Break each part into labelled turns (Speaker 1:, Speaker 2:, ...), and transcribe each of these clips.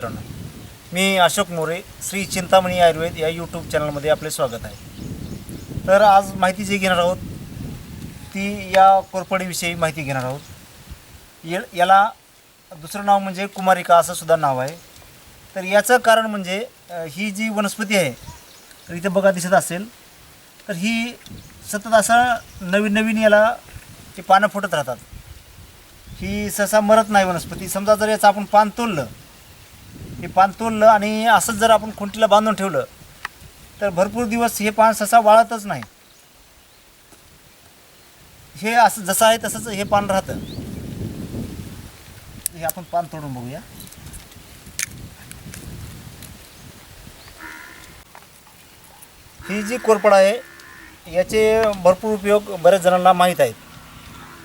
Speaker 1: मित्रांनो मी अशोक मोरे श्री चिंतामणी आयुर्वेद या यूट्यूब चॅनलमध्ये आपले स्वागत आहे. तर आज माहिती जी घेणार आहोत ती या कोरपडीविषयी माहिती घेणार आहोत. ये याला दुसरं नाव म्हणजे कुमारिका असं सुद्धा नाव आहे. तर याचं कारण म्हणजे ही जी वनस्पती आहे तर इथे बघा दिसत असेल तर ही सतत असं नवीन नवीन याला ते पानं फुटत राहतात. ही सहसा मरत नाही वनस्पती. समजा जर याचं आपण पान तोडलं हे पान तोडलं आणि असंच जर आपण खुंटीला बांधून ठेवलं तर भरपूर दिवस हे पान ससा वाळतच नाही. हे असं जसं आहे तसंच हे पान राहतं. हे आपण पान तोडून बघूया. ही जी कोरपड आहे याचे भरपूर उपयोग बऱ्याच जणांना माहीत आहेत.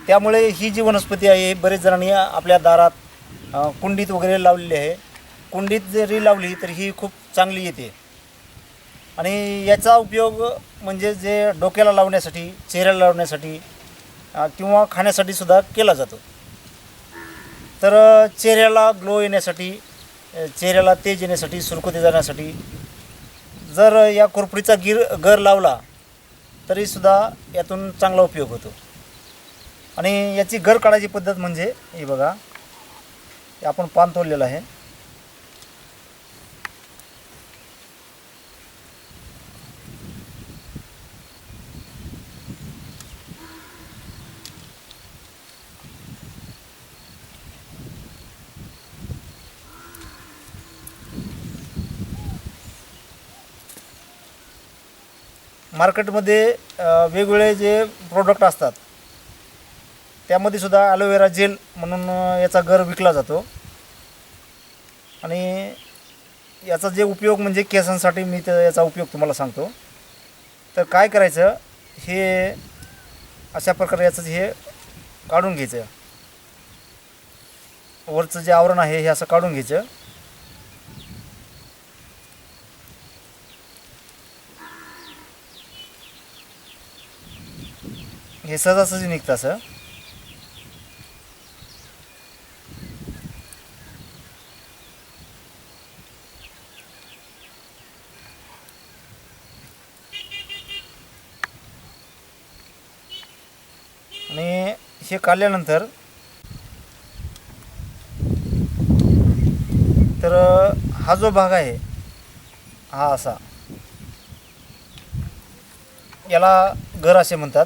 Speaker 1: त्यामुळे ही जी वनस्पती आहे ही बरेच जणांनी आपल्या दारात कुंडीत वगैरे लावलेली आहे. कुंडीत जरी लावली तर ही खूप चांगली येते. आणि याचा उपयोग म्हणजे जे डोक्याला लावण्यासाठी चेहऱ्याला लावण्यासाठी किंवा खाण्यासाठी सुद्धा केला जातो. तर चेहऱ्याला ग्लो येण्यासाठी चेहऱ्याला तेज येण्यासाठी सुरकुती जाण्यासाठी जर या कोरपडीचा गिर गर लावला तरीसुद्धा यातून चांगला उपयोग होतो. आणि याची घर काढायची पद्धत म्हणजे हे बघा हे आपण पान तोडलेलं आहे. मार्केटमध्ये वेगवेगळे जे प्रोडक्ट असतात त्यामध्ये सुद्धा ॲलोवेरा जेल म्हणून याचा गर विकला जातो. आणि याचा जे उपयोग म्हणजे केसांसाठी मी त्या याचा उपयोग तुम्हाला सांगतो. तर काय करायचं हे अशा प्रकारे याचं हे काढून घ्यायचं. वरचं जे आवरण आहे हे असं काढून घ्यायचं. हे सहजासहजी निघतं असं. आणि हे काढल्यानंतर तर हा जो भाग आहे हा असा. याला घर असे म्हणतात.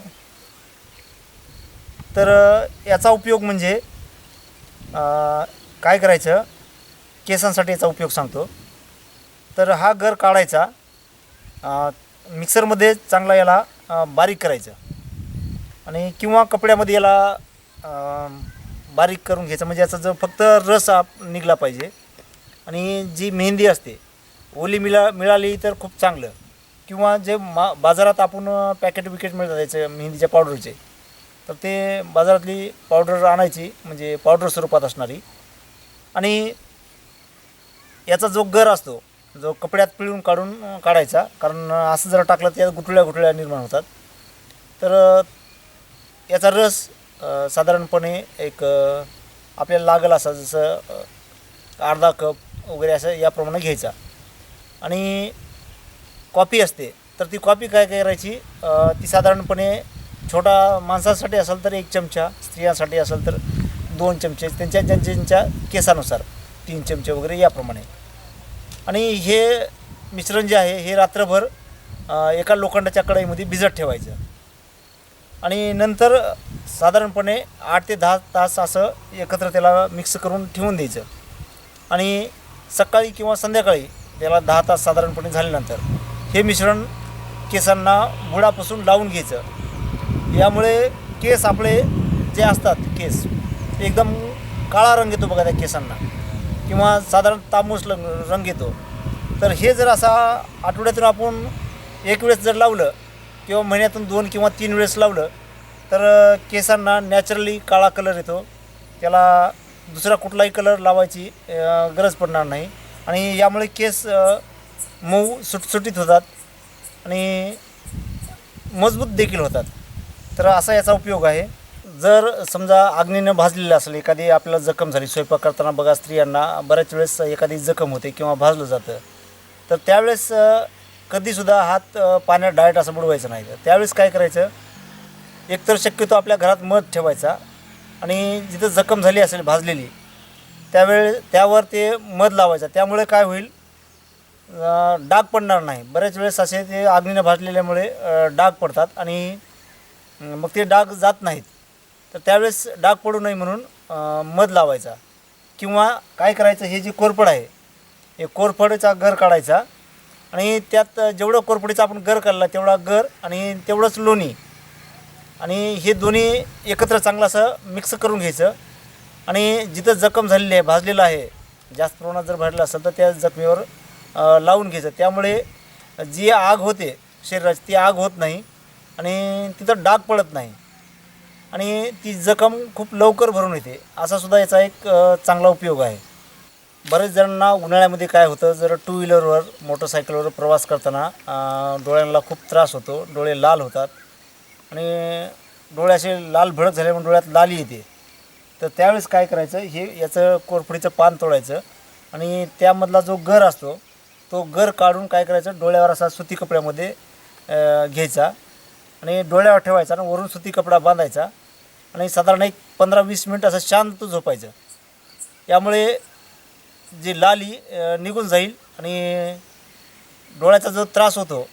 Speaker 1: तर याचा उपयोग म्हणजे काय करायचं? केसांसाठी याचा उपयोग सांगतो. तर हा घर काढायचा मिक्सरमध्ये चांगला याला बारीक करायचं. आणि किंवा कपड्यामध्ये याला बारीक करून घ्यायचं. म्हणजे याचा जो फक्त रस आप निघला पाहिजे. आणि जी मेहंदी असते ओली मिळा मिळाली तर खूप चांगलं. किंवा जे मा बाजारात आपण पॅकेट विकेट मिळतात याचे मेहंदीच्या पावडरचे. तर ते बाजारातली पावडर आणायची म्हणजे पावडर स्वरूपात असणारी. आणि याचा जो गर असतो जो कपड्यात पिळून काढून काढायचा कारण असं जर टाकलं तर यात गुठळ्या गुठळ्या निर्माण होतात. तर याचा रस साधारणपणे एक आपल्याला लागेल असा जसं अर्धा कप वगैरे असं याप्रमाणे घ्यायचा. आणि कॉपी असते. तर ती कॉपी काय करायची? ती साधारणपणे छोटा माणसासाठी असेल तर एक चमचा स्त्रियांसाठी असेल तर दोन चमचे त्यांच्या ज्यांच्या ज्यांच्या केसानुसार तीन चमचे वगैरे याप्रमाणे. आणि हे मिश्रण जे आहे हे रात्रभर एका लोखंडाच्या कढईमध्ये भिजत ठेवायचं. आणि नंतर साधारणपणे आठ ते दहा तास असं एकत्र त्याला मिक्स करून ठेवून द्यायचं. आणि सकाळी किंवा संध्याकाळी त्याला दहा तास साधारणपणे झाल्यानंतर हे मिश्रण केसांना बुडापासून लावून घ्यायचं. यामुळे केस आपले जे असतात केस ते एकदम काळा रंग येतो बघा त्या केसांना. किंवा साधारण तांबूस रंग रंग येतो. तर हे जर असा आठवड्यातून आपण एक वेळेस जर लावलं किंवा महिन्यातून दोन किंवा तीन वेळेस लावलं तर केसांना नॅचरली काळा कलर येतो. त्याला दुसरा कुठलाही कलर लावायची गरज पडणार नाही. आणि यामुळे केस मऊ सुटसुटीत होतात. आणि मजबूत देखील होतात. तर असा याचा उपयोग आहे. जर समजा आग्नेनं भाजलेलं असेल एखादी आपल्याला जखम झाली स्वयंपाक करताना बघा स्त्रियांना बऱ्याच वेळेस एखादी जखम होते किंवा भाजलं जातं. तर त्यावेळेस कधीसुद्धा हात पाण्यात डायरेक्ट असं बुडवायचं नाही. त्यावेळेस काय करायचं? एकतर शक्यतो आपल्या घरात मध ठेवायचा आणि जिथं जखम झाली असेल भाजलेली त्यावेळे त्यावर ते मध लावायचा. त्यामुळे काय होईल? डाग पडणार नाही. बऱ्याच वेळेस असे ते आग्नीनं भाजलेल्यामुळे डाग पडतात आणि मग ते डाग जात नाहीत. तर त्यावेळेस डाग पडू नये म्हणून मध लावायचा. किंवा काय करायचं हे जे कोरफड आहे हे कोरफडचा गर काढायचा. आणि त्यात जेवढं कोरफडीचा आपण गर काढला तेवढा गर आणि तेवढंच लोणी. आणि हे दोन्ही एकत्र चांगलं असं मिक्स करून घ्यायचं. आणि जिथं जखम झालेली आहे भाजलेलं आहे जास्त प्रमाणात जर भाजलं असेल तर त्या जखमेवर लावून घ्यायचं. त्यामुळे जी आग होते शरीराची ती आग होत नाही. आणि तिथं डाग पडत नाही. आणि ती जखम खूप लवकर भरून येते. असा सुद्धा याचा एक चांगला उपयोग आहे. बरेच जणांना उन्हाळ्यामध्ये काय होतं जर टू व्हीलरवर मोटरसायकलवर प्रवास करताना डोळ्यांना खूप त्रास होतो डोळे लाल होतात. आणि डोळे असे लाल भडक झाल्यामुळे डोळ्यात लाली येते. तर त्यावेळेस काय करायचं हे याचं कोरफडीचं पान तोडायचं आणि त्यामधला जो गर असतो तो गर काढून काय करायचं डोळ्यावर असा सुती कपड्यामध्ये घ्यायचा. आणि डोळ्यावर ठेवायचा आणि वरून सुती कपडा बांधायचा. आणि साधारण एक पंधरा वीस मिनिट असं शांत झोपायचं. यामुळे जी लाली निघून जाईल आणि डोळ्याचा जो त्रास होतो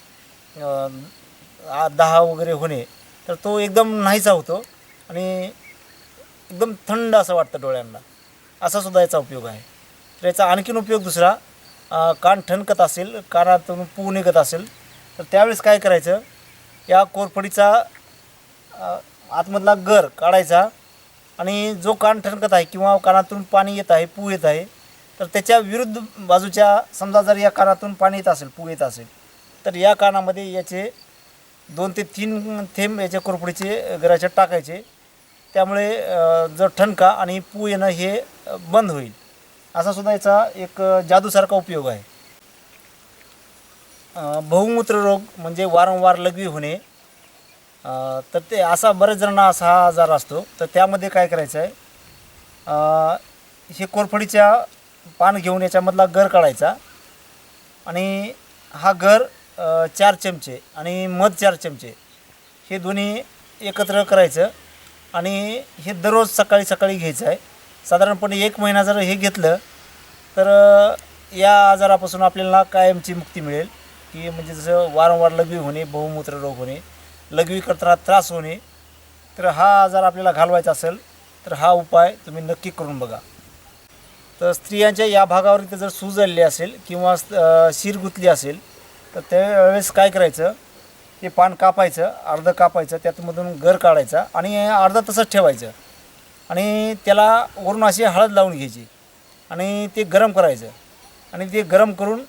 Speaker 1: दहा वगैरे होणे तर तो एकदम नाहीसा होतो आणि एकदम थंड असं वाटतं डोळ्यांना. असा सुद्धा याचा उपयोग आहे. तर याचा आणखीन उपयोग दुसरा कान ठणकत असेल कानातून पू निघत असेल तर त्यावेळेस काय करायचं? या कोरफडीचा आतमधला गर काढायचा आणि जो कान ठणकत आहे किंवा कानातून पाणी येत आहे पू येत आहे तर त्याच्या विरुद्ध बाजूच्या समजा जर या कानातून पाणी येत असेल पू येत असेल तर या कानामध्ये याचे दोन ते तीन थेंब याच्या कोरफडीचे गराच्या टाकायचे. त्यामुळे जर ठणका आणि पू येणं हे बंद होईल. असा सुद्धा याचा एक जादूसारखा उपयोग आहे. बहुमूत्र रोग म्हणजे वारंवार लघवी होणे. तर ते असा बऱ्याच जणांना असा हा आजार असतो. तर त्यामध्ये काय करायचं आहे? हे कोरफडीच्या पान घेऊन याच्यामधला गर काढायचा. आणि हा गर चार चमचे आणि मध चार चमचे हे दोन्ही एकत्र करायचं. आणि हे दररोज सकाळी सकाळी घ्यायचं आहे. साधारणपणे एक महिना जर हे घेतलं तर या आजारापासून आपल्याला कायमची मुक्ती मिळेल. की म्हणजे जसं वारंवार लघवी होणे बहुमूत्र रोग होणे लघवी करताना त्रास होणे तर हा आजार आपल्याला घालवायचा असेल तर हा उपाय तुम्ही नक्की करून बघा. तर स्त्रियांच्या या भागावर इथं जर सूज आलेली असेल किंवा शिर गुंतली असेल तर त्यावेळेस काय करायचं? ते पान कापायचं अर्धं कापायचं त्यातमधून गर काढायचा आणि अर्धा तसंच ठेवायचं. आणि त्याला वरून अशी हळद लावून घ्यायची आणि ते गरम करायचं. आणि ते गरम करून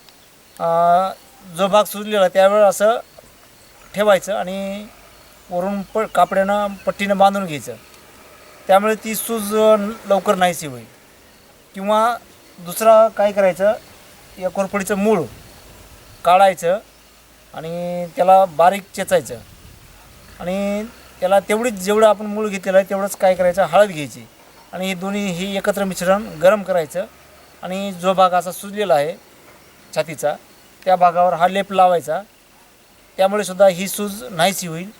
Speaker 1: जो भाग सुजलेला आहे त्यावेळेस असं ठेवायचं आणि वरून प कापड्यानं पट्टीनं बांधून घ्यायचं. त्यामुळे ती सूज लवकर नाहीशी होईल. किंवा दुसरा काय करायचं या कोरफडीचं मूळ काढायचं आणि त्याला बारीक चेचायचं. आणि त्याला तेवढीच जेवढं आपण मूळ घेतलेलं आहे तेवढंच काय करायचं हळद घ्यायची. आणि हे दोन्ही हे एकत्र मिश्रण गरम करायचं. आणि जो भाग असा सुजलेला आहे छातीचा त्या भागावर हा लेप लावायचा. त्यामुळे सुद्धा ही सूज नाहीशी होईल.